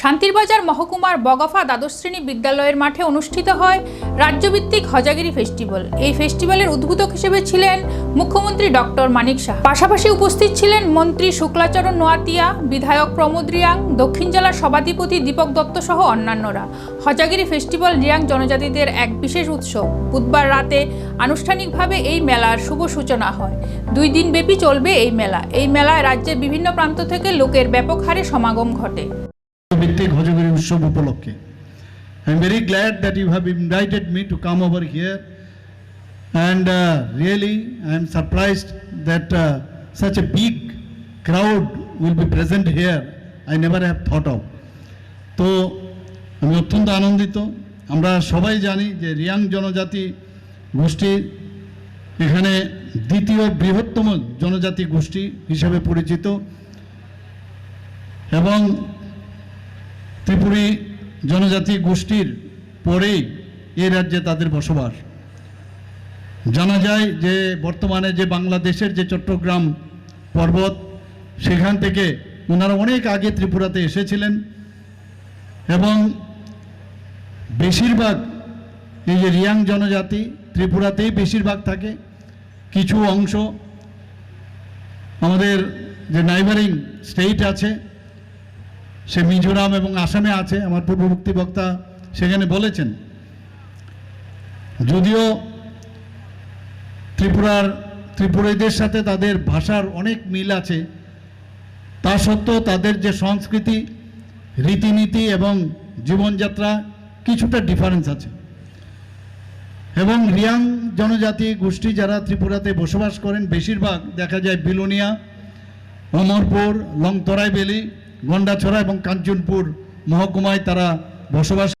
শান্তিরবাজার মহকুমার বগফা দ্বাদশ শ্রেণি বিদ্যালয়ের মাঠে অনুষ্ঠিত হয় রাজ্যভিত্তিক হজাগিরি ফেস্টিভ্যাল। এই ফেস্টিভ্যালের উদ্বোধক হিসেবে ছিলেন মুখ্যমন্ত্রী ডক্টর মানিক শাহ। পাশাপাশি উপস্থিত ছিলেন মন্ত্রী শুক্লাচরণ নোয়াতিয়া, বিধায়ক প্রমোদ রিয়াং, দক্ষিণ জেলার সভাধিপতি দীপক দত্ত সহ অন্যান্যরা। হজাগিরি ফেস্টিভ্যাল রিয়াং জনজাতিদের এক বিশেষ উৎসব। বুধবার রাতে আনুষ্ঠানিকভাবে এই মেলার শুভ সূচনা হয়। দুই দিন ব্যাপী চলবে এই মেলা। এই মেলায় রাজ্যের বিভিন্ন প্রান্ত থেকে লোকের ব্যাপক হারে সমাগম ঘটে। ভিত্তিক হজগরি উৎসব উপলক্ষে। I am very glad that you have invited me to come over here and really I am surprised that such a big crowd will be present here. I never have thought of. তো, আমি অত্যন্ত আনন্দিত। আমরা সবাই জানি যে রিয়াং জনজাতি গোষ্ঠী এখানে দ্বিতীয় বৃহত্তম জনজাতি গোষ্ঠী হিসেবে পরিচিত। এবং ত্রিপুরী জনজাতি গোষ্ঠীর পরেই এ রাজ্যে তাদের বসবাস। জানা যায় যে বর্তমানে যে বাংলাদেশের যে চট্টগ্রাম পর্বত, সেখান থেকে ওনারা অনেক আগে ত্রিপুরাতে এসেছিলেন এবং বেশিরভাগ এই যে রিয়াং জনজাতি ত্রিপুরাতেই বেশিরভাগ থাকে। কিছু অংশ আমাদের যে নাইবারিং স্টেট আছে সে মিজোরাম এবং আসামে আছে, আমার পূর্ববর্তী বক্তা সেখানে বলেছেন। যদিও ত্রিপুরার ত্রিপুরীদের সাথে তাদের ভাষার অনেক মিল আছে, তা সত্ত্বেও তাদের যে সংস্কৃতি, রীতিনীতি এবং জীবনযাত্রা কিছুটা ডিফারেন্স আছে। এবং রিয়াং জনজাতি গোষ্ঠী যারা ত্রিপুরাতে বসবাস করেন, বেশিরভাগ দেখা যায় বিলোনিয়া, অমরপুর লংতরাই গন্ডাছড়া এবং কাঞ্চনপুর মহকুমায় তারা বসবাস